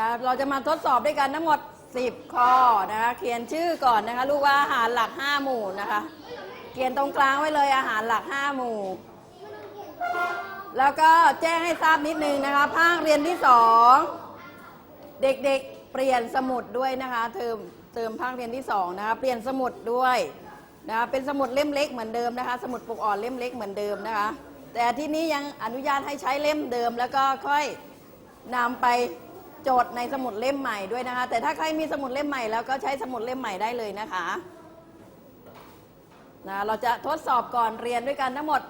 นะเราจะมาทดสอบด้วยกันทั้งหมด 10 ข้อนะคะเขียนชื่อก่อนนะคะลูกว่าอาหารหลัก 5 หมู่นะคะ เขียนตรงกลางไว้เลยอาหารหลัก 5 หมู่ แล้วก็แจ้งให้ทราบนิดนึงนะคะ ภาคเรียนที่ 2 เด็กๆเปลี่ยนสมุดด้วยนะคะเทอมเติมภาคเรียนที่2นะคะเปลี่ยนสมุดด้วยนะคะเป็นสมุดเล่มเล็กเหมือนเดิมนะคะ สมุดปกอ่อนเล่มเล็กเหมือนเดิมนะคะ แต่ที่นี้ยังอนุญาตให้ใช้เล่มเดิม แล้วก็ค่อยนำไป จดในสมุดเล่มใหม่ด้วยนะคะ แต่ถ้าใครมีสมุดเล่มใหม่แล้วก็ใช้สมุดเล่มใหม่ได้เลยนะคะนะเราจะทดสอบก่อนเรียนด้วยกันทั้งหมด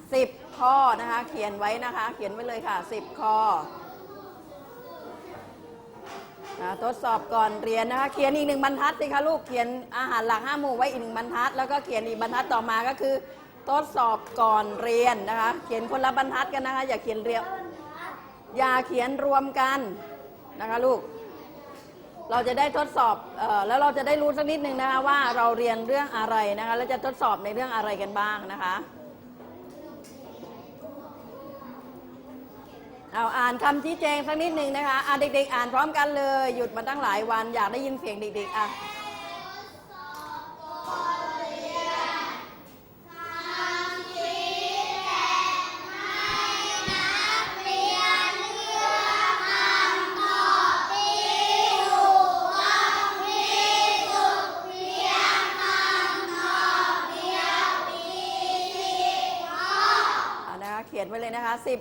10 ข้อนะคะ เขียนไว้นะคะ เขียนไว้เลยค่ะ 10 ข้อนะทดสอบก่อนเรียนนะคะ เขียนอีกหนึ่งบรรทัดสิคะลูก เขียนอาหารหลักห้าหมู่ไว้อีกหนึ่งบรรทัด แล้วก็เขียนอีกบรรทัดต่อมาก็คือ ทดสอบก่อนเรียนนะคะ เขียนคนละบรรทัดกันนะคะ อย่าเขียนเรียวอย่าเขียนรวมกัน นะคะลูก เราจะได้ทดสอบออแล้วเราจะได้รู้สักนิดหนึ่งนะคะว่าเราเรียนเรื่องอะไรนะคะแล้วจะทดสอบในเรื่องอะไรกันบ้างนะคะเอาอ่านคำชี้แจงสักนิดหนึ่งนะคะอะเด็กๆ อ่านพร้อมกันเลย หยุดมาตั้งหลายวันอยากได้ยินเสียงเด็กๆอะ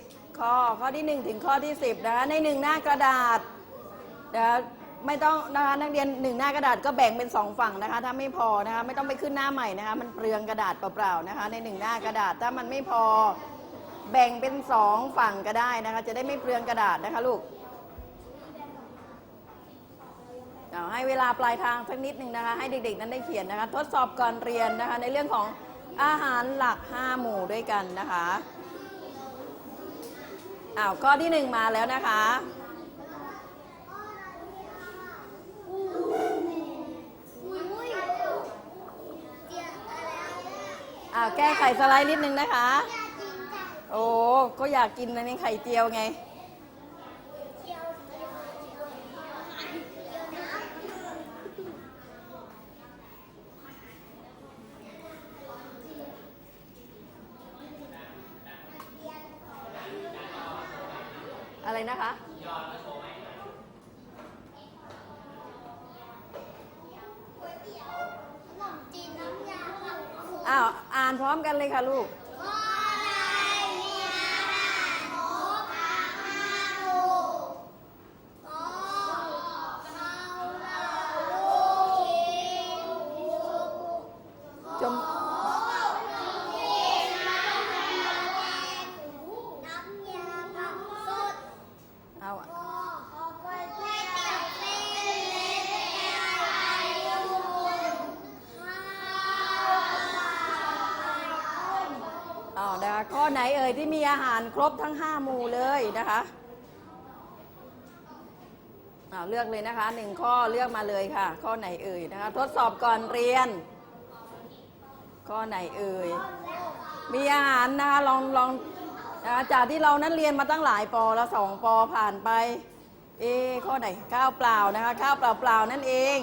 10 ข้อ ข้อที่ 1 ถึงข้อที่ 10นะคะในหนึ่งหน้ากระดาษนะคะไม่ต้องนะคะนักเรียนหนึ่งหน้ากระดาษก็แบ่งเป็น 2 ฝั่งนะคะ ถ้าไม่พอนะคะไม่ต้องไปขึ้นหน้าใหม่นะคะมันเปลืองกระดาษเปล่าๆนะคะในหนึ่งหน้ากระดาษถ้ามันไม่พอแบ่งเป็น 2 ฝั่งก็ได้นะคะ จะได้ไม่เปลืองกระดาษนะคะลูกเอาให้เวลาปลายทางสักนิดหนึ่งนะคะให้เด็กๆ นั้นได้เขียนนะคะ ทดสอบก่อนเรียนนะคะในเรื่องของอาหารหลัก 5 หมู่ด้วยกันนะคะ อ้าวข้อที่หนึ่งมาแล้วนะคะอ่าแก้ไขสไลด์นิดนึงนะคะ โอ้ก็อยากกินในไข่เจียวไง อะไรนะคะ อ้าว อ่านพร้อมกันเลยค่ะลูก นะคะข้อไหนเอ่ยที่มีอาหารครบทั้ง 5 หมู่เลยนะคะเอาเลือกเลยนะคะหนึ่งข้อเลือกมาเลยค่ะ ข้อไหนเอ่ยนะคะ ทดสอบก่อนเรียน ข้อไหนเอ่ยมีอาหารนะคะลองลองนะะจากที่เรานั้นเรียนมาตั้งหลายปอแล้วสองปอผ่านไป เอข้อไหนข้าวเปล่านะคะ ข้าวเปล่าเปล่านั่นเอง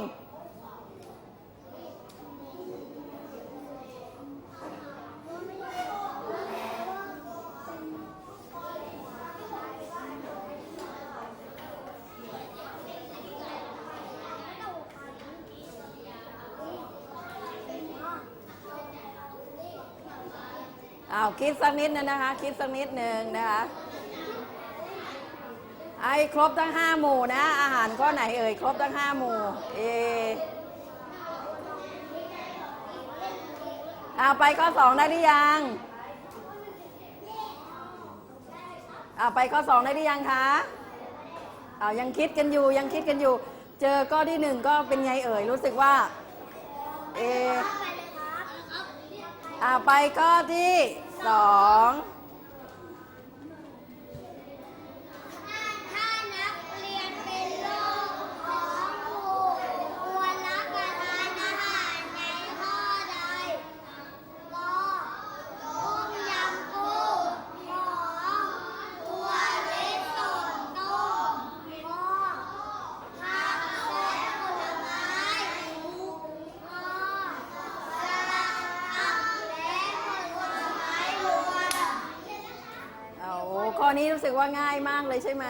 าวคิดสักนิดนึงนะคะ คิดสักนิดหนึ่งนะคะ ไอ้ครบทั้งห้าหมู่นะ อาหารข้อไหนเอ่ยครบทั้งห้าหมู่เอเอาไปข้อสองได้หรือยังเอาไปข้อสองได้หรือยังคะเอายังคิดกันอยู่ยังคิดกันอยู่ เจอข้อที่หนึ่งก็เป็นไงเอ่ยรู้สึกว่า เออ่าไปข้อที่ สอง อนี้รู้สึกว่าง่ายมากเลยใช่ไหม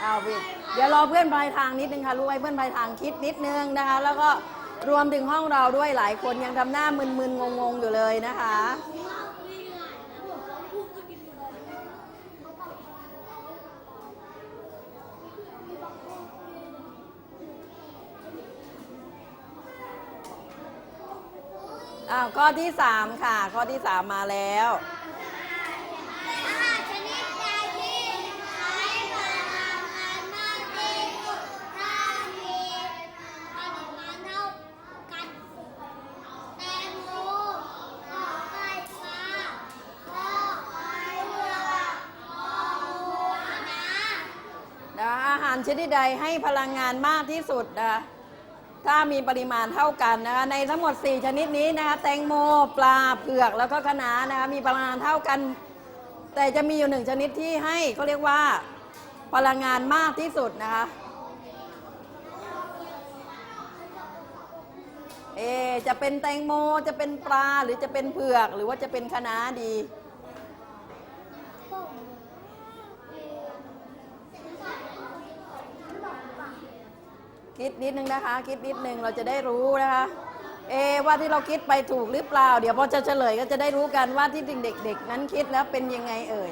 เอาวิเดี๋ยวรอเพื่อนปลายทางนิดนึงค่ะรู้ไว้เพื่อนปลายทางคิดนิดนึงนะคะ แล้วก็รวมถึงห้องเราด้วยหลายคนยังทำหน้ามึนๆงงๆอยู่เลยนะคะอ้าวข้อที่ 3 ค่ะ ข้อที่ 3 มาแล้ว อาหารชนิดใดที่ใช้พลังงานมากที่สุดถ้ามีปริมาณเท่ากันแตงโมขอไข่ปลาขอไข่เรือขอหมูนะ นะอาหาร ชนิดใดให้พลังงานมากที่สุดนะถ้ามีปริมาณเท่ากันนะคะในทั้งหมด 4 ชนิดนี้นะคะแตงโมปลาเผือกแล้วก็คะน้านะคะมีพลังงานเท่ากัน แต่จะมีอยู่หนึ่งชนิดที่ให้เขาเรียกว่าพลังงานมากที่สุดนะคะเอจะเป็นแตงโมจะเป็นปลาหรือจะเป็นเผือกหรือว่าจะเป็นคะน้าดี คิดนิดนึงนะคะ คิดนิดนึงเราจะได้รู้นะคะ เอว่าที่เราคิดไปถูกหรือเปล่า เดี๋ยวพอจะเฉลยก็จะได้รู้กันว่าที่เด็กๆนั้นคิดแล้วเป็นยังไงเอ่ย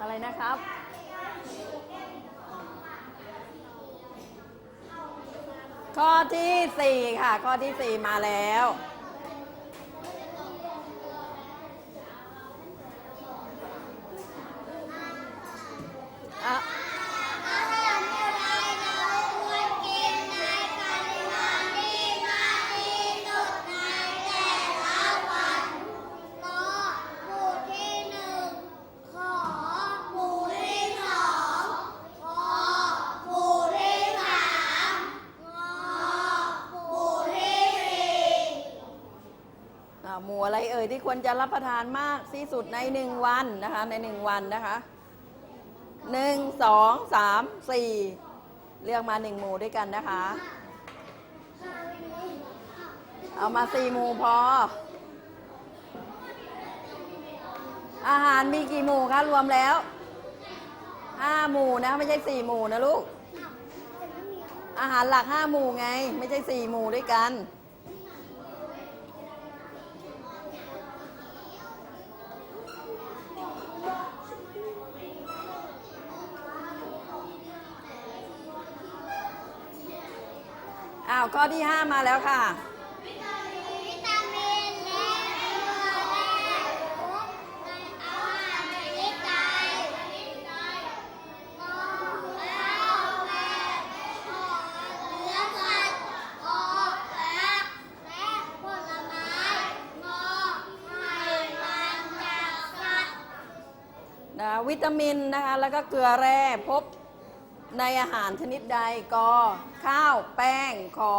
อะไรนะครับ ข้อ ที่ 4 ค่ะ ข้อที่ 4 มาแล้ว ควรจะรับประทานมากที่สุดในหนึ่งวันนะคะในหนึ่งวันนะคะหนึ่งสองสามสี่เลือกมาหนึ่งหมู่ด้วยกันนะคะ เอามาสี่หมู่พอ อาหารมีกี่หมู่คะรวมแล้วห้าหมู่นะไม่ใช่สี่หมู่นะลูก อาหารหลักห้าหมู่ไง ไม่ใช่สี่หมู่ด้วยกัน อ้าวข้อที่ 5 มาแล้วค่ะ วิตามินและเกลือแร่พบในอาหารชนิดใดกอข้าวแม่ขอเนื้อสัตว์กอผักและผลไม้งอไข่มันจากสัตว์ นะวิตามินนะคะแล้วก็เกลือแร่พบ ในอาหารชนิดใดกอข้าว แป้ง ขอ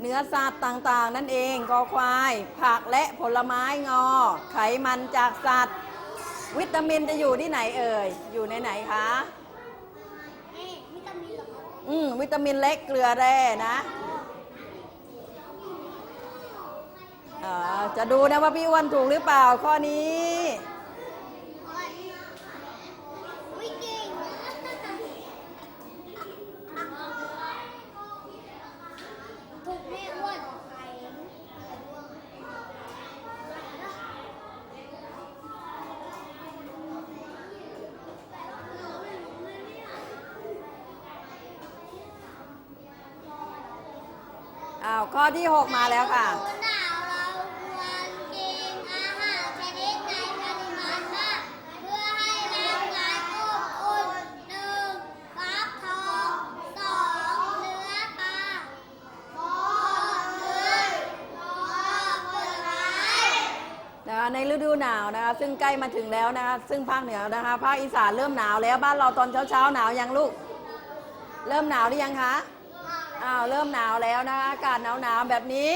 เนื้อสัตว์ต่างๆ นั่นเองกอควาย ผักและผลไม้งอ ไขมันจากสัตว์ วิตามินจะอยู่ที่ไหนเอ่ย อยู่ในไหนคะเอ๊ะวิตามินเหรอครับอืมวิตามินเล็กเกลือแร่นะอ่าจะดูนะว่าพี่อ้วนถูกหรือเปล่าข้อนี้ วิเก่งถูกแม่อ้วน อ้าวข้อที่ 6 มาแล้วค่ะ ฤดูหนาวเราควรกินอาหารชนิดในปริมาณมากเพื่อให้ร่างกายอบอุ่นหนึ่งฟักทองสองเนื้อปลาสองเนื้อสอง ผลไม้นะคะในฤดูหนาวนะคะซึ่งใกล้มาถึงแล้วนะคะซึ่งภาคเหนือนะคะภาคอีสานเริ่มหนาวแล้วบ้านเราตอนเช้าเช้าๆหนาวยังลูก เริ่มหนาวหรือยังคะ อ้าวเริ่มหนาวแล้วนะคะอากาศหนาวหนาวๆแบบนี้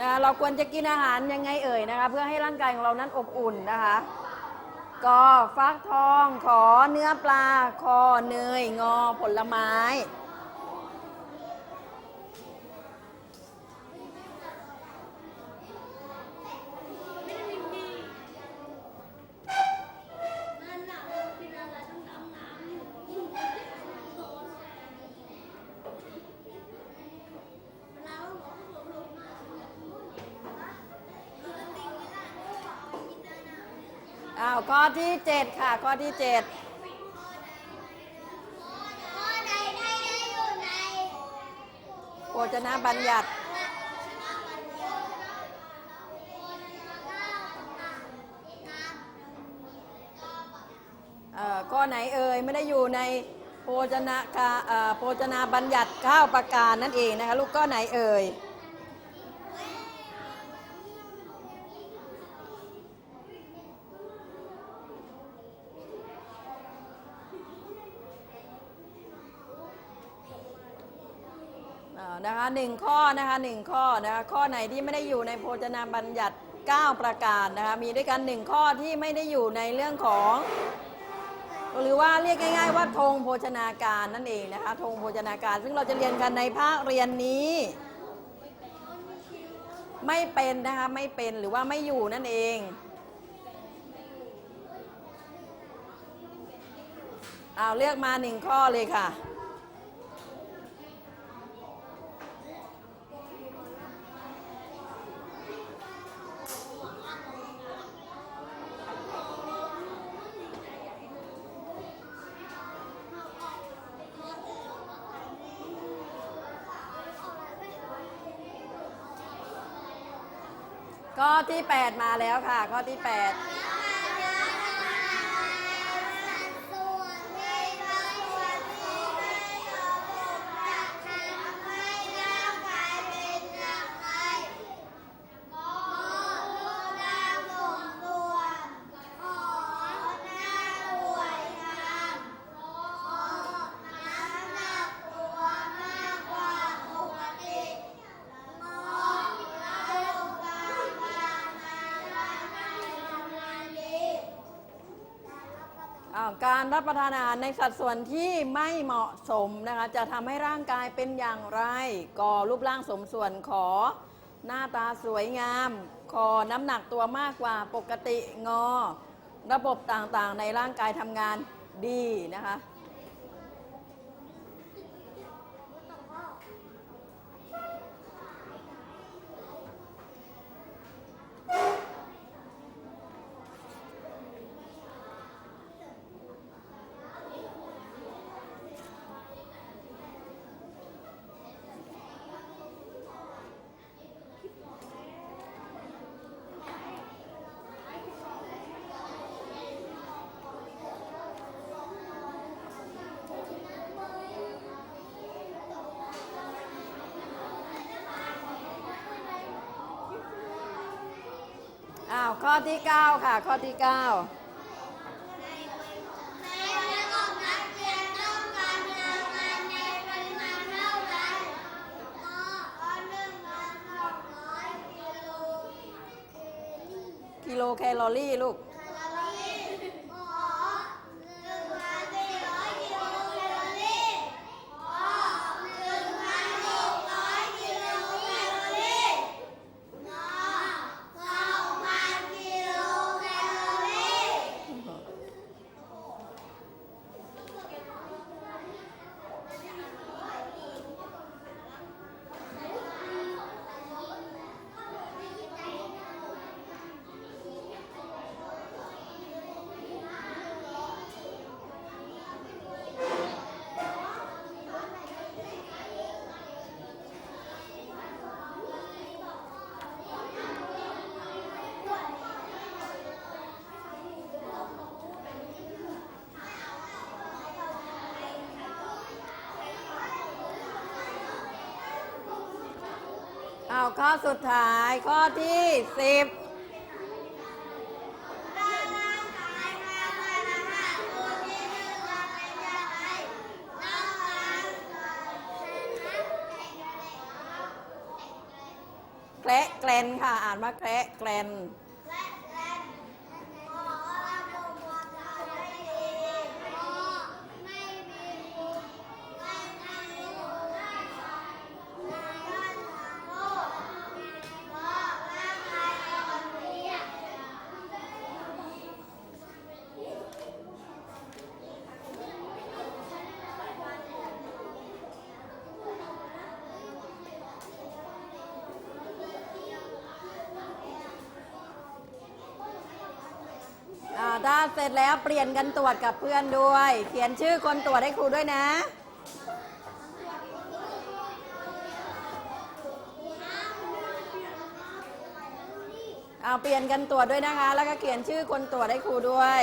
นะเราควรจะกินอาหารยังไงเอ่ยนะคะ เพื่อให้ร่างกายของเรานั้นอบอุ่นนะคะ ก็ฟักทอง ขอเนื้อปลา คอเนย งอผลไม้ อ้าวข้อที่7ค่ะ ข้อที่7ข้อใดได้อยู่ในโภชนะบัญญัติ เอ่อข้อไหนเอ่ยไม่ได้อยู่ในโภชนากาเอ่อโภชนาบัญญัติข้าวประการนั่นเองนะคะลูกข้อไหนเอ่ยเอ่อนะคะ หนึ่งข้อนะคะหนึ่งข้อนะคะข้อไหนที่ไม่ได้อยู่ในโภชนาบัญญัติ 9 ประการนะคะมีด้วยกันหนึ่งข้อที่ไม่ได้อยู่ในเรื่องของ หรือว่าเรียกง่าย ๆ ว่าธงโภชนาการนั่นเองนะคะธงโภชนาการ ซึ่งเราจะเรียนกันในภาคเรียนนี้ ไม่เป็นนะคะไม่เป็นหรือว่าไม่อยู่นั่นเองเอาเลือกมาหนึ่งข้อเลยค่ะ ข้อ ที่ 8 มาแล้วค่ะ ข้อที่ 8 ส่วนที่ไม่ควรที่ไม่สมบูรณ์จะทำให้ร่างกายเป็นอย่างไรก็รูปร่างสมส่วนขอหน้าสวยงามขอน้ำหนักตัวมากกว่าปกติงอระบบการงานในร่างกายทำงานดี อ้าว การรับประทานอาหารในสัดส่วนที่ไม่เหมาะสมนะคะจะทำให้ร่างกายเป็นอย่างไร ก่อรูปร่างสมส่วนขอ หน้าตาสวยงาม คอน้ำหนักตัวมากกว่าปกติงอ ระบบต่างๆในร่างกายทำงานดีนะคะ ข้อที่9ค่ะ ข้อที่9ในระบบนักเรียนต้องกาหนึ่งพันสองร้อยกิโลกิโลแคลอรี่ลูก แคลอรี่ก็หนึ่งพันสี่ร้อยกิโลแคลอรี่ก็หนึ่งพันหกร้อยกิโลแคลอรี่ก็สองพันกิโลแคลอรี่ อกข้อสุดท้ายข้อที่สิบแคละเกลนค่ะ อ่านว่าแคละเกลน และแรงขออนุโม ถ้า เสร็จแล้วเปลี่ยนกันตรวจกับเพื่อนด้วย เขียนชื่อคนตรวจให้ครูด้วยนะ เอาเปลี่ยนกันตรวจด้วยนะคะ แล้วก็เขียนชื่อคนตรวจให้ครูด้วย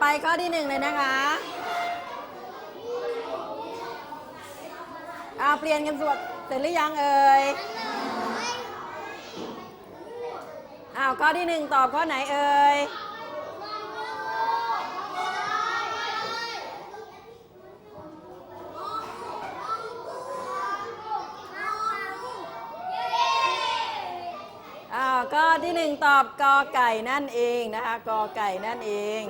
ไปข้อที่หนึ่งเลยนะคะอาเปลี่ยนกันสวดเสร็จหรือยังเอ่ยอ้าวข้อที่หนึ่งตอบข้อไหนเอ่ยอ้าวข้อที่หนึ่งตอบกอไก่นั่นเองนะคะกอไก่นั่นเอง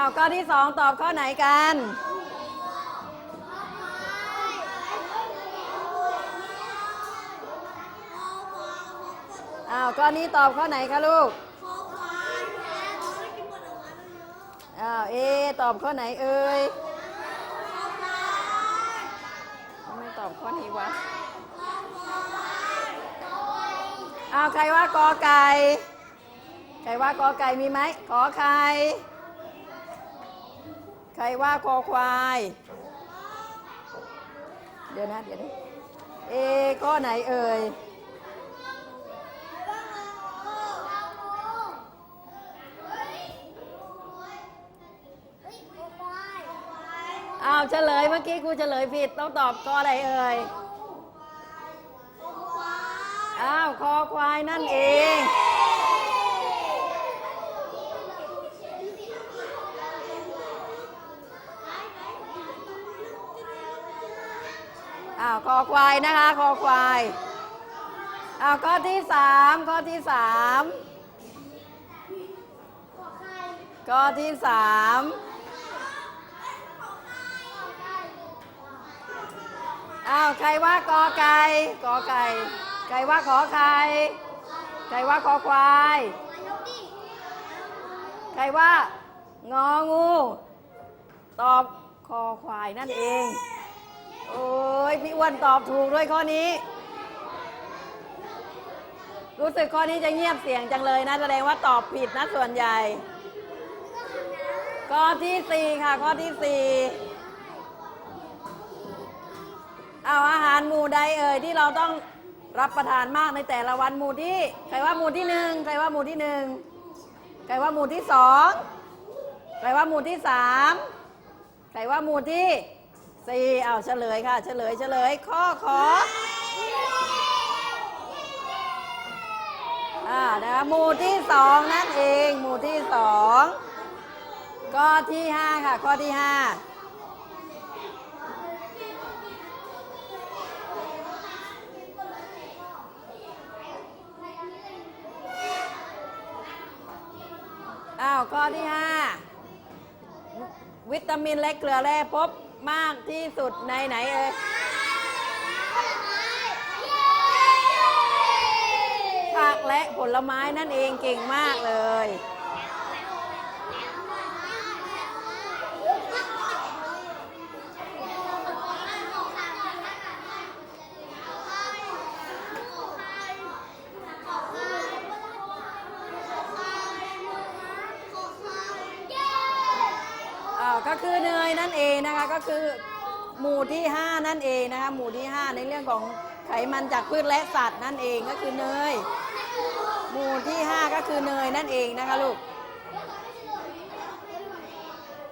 อ้าวข้อที่สองตอบข้อไหนกันอ้าวข้อนี้ตอบข้อไหนคะลูกอ้าวเอตอบข้อไหนเอ่ยทำไมตอบข้อนี้วะอ้าวใครว่ากอไก่ ใครว่ากอไก่มีไหมขอไข่ใค รว่าคอควาย เดี๋ยวนะ เดี๋ยวนะเอข้อไหนเอ่ยอ้าวเฉลยเมื่อกี้ครูเฉลยผิดต้องตอบข้ออะไรเอ่ยอ้าวคอควายนั่นเองาวคอควายนะคะคอควายอ้าวข้อที่สามข้อที่สามข้อที่สามอ้าวใครว่ากอไก่กอไก่ใครว่าขอไข่ใครว่าคอควายใครว่างองู ตอบคอควายนั่นเอง โอ้ยพี่อ้วนตอบถูกด้วยข้อนี้ รู้สึกข้อนี้จะเงียบเสียงจังเลยนะ แสดงว่าตอบผิดนะส่วนใหญ่ ข้อที่สี่ค่ะ ข้อที่สี่เอาอาหารหมู่ใดเอ่ยที่เราต้องรับประทานมากในแต่ละวันหมู่ที่ใครว่าหมู่ที่หนึ่งใครว่าหมู่ที่หนึ่งใครว่าหมู่ที่สองใครว่าหมู่ที่สามใครว่าหมู่ที่ สี่เอาเฉลยค่ะ เฉลยเฉลยข้อขออ่านะหมู่ที่สองนั่นเองหมู่ที่สองข้อที่ห้าค่ะ ข้อที่ห้าอ้าวข้อที่ห้าวิตามินและเกลือแร่พบ มากที่สุดในไหนเอ่ยผักและผลไม้นั่นเองเก่งมากเลย อ่าก็คือเนยนั่นเองนะ็คือหมู่ที่ 5 นั่นเองนะคะหมู่ที่ 5 ในเรื่องของไขมันจากพืชและสัตว์นั่นเองก็คือเนย หมู่ที่ 5 ก็คือเนยนั่นเองนะคะลูก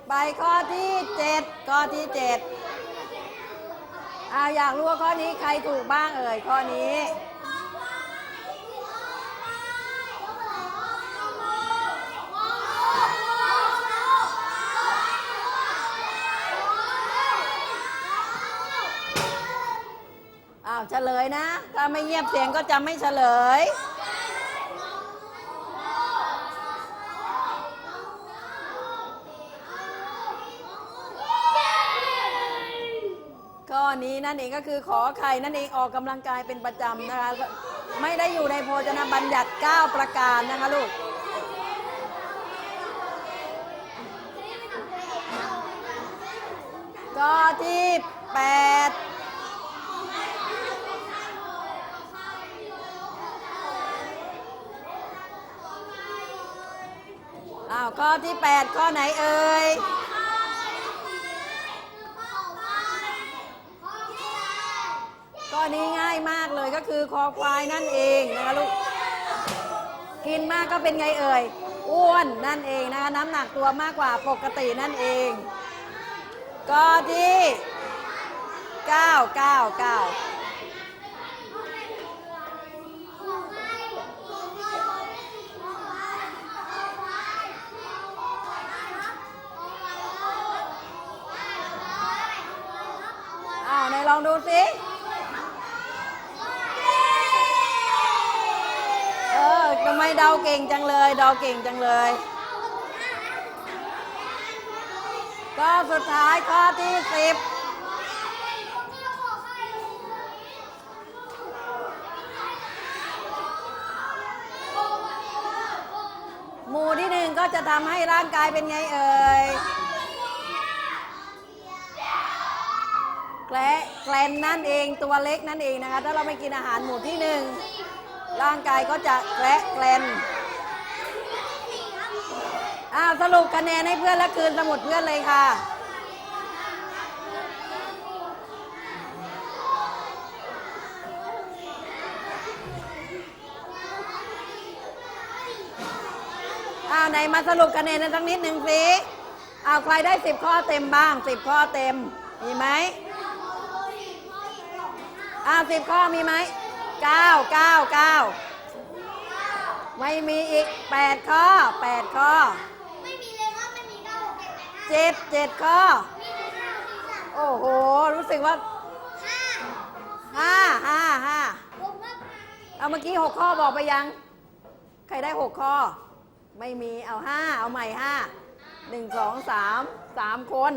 ไปข้อที่7ข้อที่7อาอยากรู้ว่าข้อนี้ใครถูกบ้างเอ่ยข้อนี้ เฉลยนะ ถ้าไม่เงียบเสียงก็จะไม่เฉลยนี้นั่นเองก็คือขอไข่นั่นเองออกกำลังกายเป็นประจำนะคะ ไม่ได้อยู่ในโภชนาบัญญัติ 9 ประการนะคะลูกก็ที่8 อ้าว ข้อ ที่ 8 ข้อไหนเอ่ยข้อนี้ง่ายมากเลยก็คือคอควายนั่นเองนะคะลูก กินมากก็เป็นไงเอ่ย อ้วนนั่นเองนะคะน้ำหนักตัวมากกว่าปกตินั่นเองก็ที่ 9 9 9 อ้าวไหน ลองดูสิเออทำไมเดาเก่งจังเลยเดาเก่งจังเลย ก็สุดท้ายข้อที่สิบหมู่ที่หนึ่งก็จะทำให้ร่างกายเป็นไงเอ่ย แกละ แกลนนั่นเองตัวเล็กนั่นเองนะคะ ถ้าเราไม่กินอาหารหมู่ที่หนึ่งร่างกายก็จะแกละแกลนอ้าวสรุปคะแนนให้เพื่อนและคืนสมุดเพื่อนเลยค่ะอ้าวไหนมาสรุปคะแนนกันสักนิดหนึ่งสิอ้าวใครได้สิบข้อเต็มบ้างสิบข้อเต็ม มีไหม อ้าวสิบข้อมีไหมเก้าเก้าเก้าไม่มีอีกแปดข้อแปดข้อไม่มีเลยครับไม่มีเก้าหกเจ็ดแปดห้าเจ็ดเจ็ดข้อ มีแต่ห้าสี่สามโอ้โห รู้สึกว่าห้าห้าห้าห้าผมว่าเอาเมื่อกี้หกข้อบอกไปยัง ใครได้หกข้อ ไม่มีเอาห้าเอาใหม่ห้าหนึ่งสองสามสามคน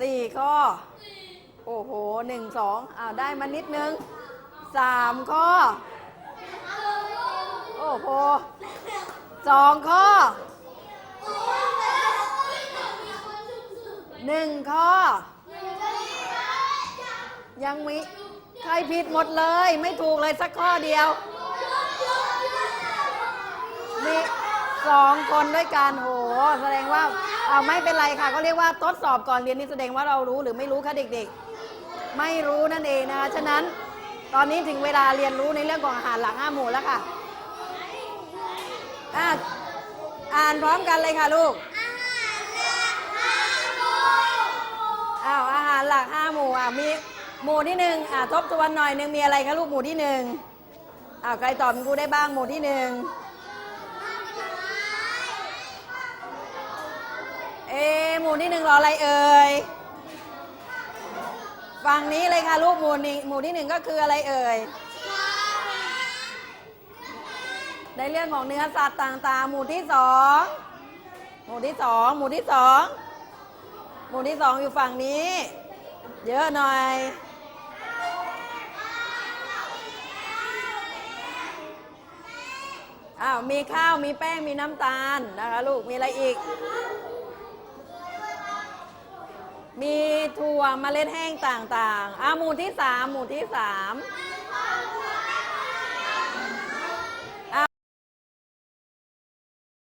สี่ข้อ โอ้โหหนึ่งสองอ้าวได้มานิดนึงสามข้อ โอ้โหสองข้อหนึ่งข้อ ยังมีใครผิดหมดเลย ไม่ถูกเลยสักข้อเดียว มีสองคนด้วยกันโห แสดงว่าเอาไม่เป็นไรค่ะ ก็เรียกว่าทดสอบก่อนเรียนนี่แสดงว่าเรารู้หรือไม่รู้คะเด็กๆ ไม่รู้นั่นเองนะคะฉะนั้นตอนนี้ถึงเวลาเรียนรู้ในเรื่องของอาหารหลักห้าหมู่แล้วค่ะอะ อ่านพร้อมกันเลยค่ะลูก อ้าวอาหารหลักห้าหมู่อะมีหมู่ที่หนึ่งอะทบทวนหน่อยหนึ่งมีอะไรคะลูกหมู่ที่หนึ่งอ้าวใครตอบคุณครูได้บ้างหมู่ที่หนึ่งเอะหมู่ที่หนึ่งรออะไรเอ่ย ฝั่งนี้เลยค่ะลูกหมู่นี้หมู่ที่หนึ่งก็คืออะไรเอ่ย ในเรื่องของเนื้อสัตว์ต่างๆ หมู่ที่สองหมู่ที่สองหมู่ที่สองหมู่ที่สองอยู่ฝั่งนี้ เยอะหน่อยอ้าวมีข้าวมีแป้งมีน้ำตาลนะคะลูกมีอะไรอีก มีถั่วมเมล็ดแห้งต่างๆอะหมู่ที่สามหมู่ที่สาม